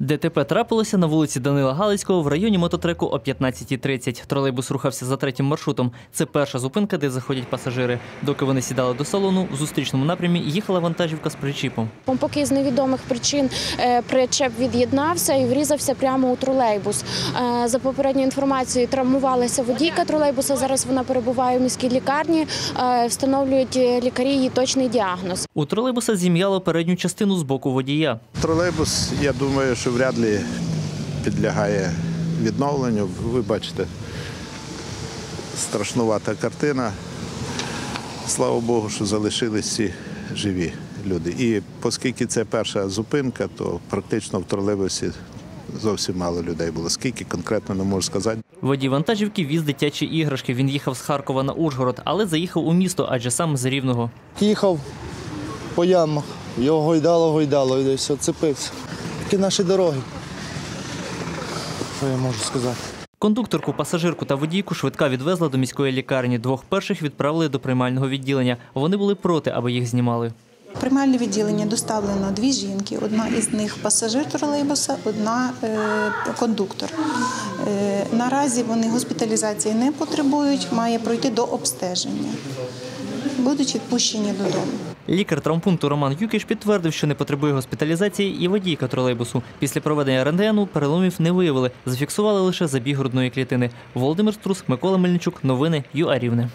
ДТП трапилося на вулиці Данила Галицького в районі мототреку о 15.30. Тролейбус рухався за третім маршрутом. Це перша зупинка, де заходять пасажири. Доки вони сідали до салону, в зустрічному напрямі їхала вантажівка з причіпом. Поки з невідомих причин е, причеп від'єднався і врізався прямо у тролейбус. Е, За попередньою інформацією, травмувалася водійка тролейбуса. Зараз вона перебуває в міській лікарні. Е, Встановлюють лікарі її точний діагноз. У тролейбуса зім'яло передню частину з боку водія. Тролейбус, я думаю, що вряд ли підлягає відновленню. Ви бачите, страшнувата картина. Слава Богу, що залишились всі живі люди. І оскільки це перша зупинка, то практично в тролейбусі зовсім мало людей було. Скільки конкретно не можу сказати. Водій вантажівки віз дитячі іграшки. Він їхав з Харкова на Ужгород, але заїхав у місто, адже сам з Рівного. Їхав по ямах, його гойдало, гойдало і десь оцепився. Такі наші дороги. Що я можу сказати? Кондукторку, пасажирку та водійку швидка відвезла до міської лікарні. Двох перших відправили до приймального відділення. Вони були проти, аби їх знімали. Приймальне відділення доставлено дві жінки. Одна із них пасажир тролейбуса, одна е, кондуктор. Е, наразі вони госпіталізації не потребують, має пройти до обстеження. Будуть відпущені додому. Лікар травмпункту Роман Юкіш підтвердив, що не потребує госпіталізації і водійка тролейбусу. Після проведення рентгену переломів не виявили, зафіксували лише забіг грудної клітини. Володимир Струс, Микола Мельничук. Новини ЮА Рівне.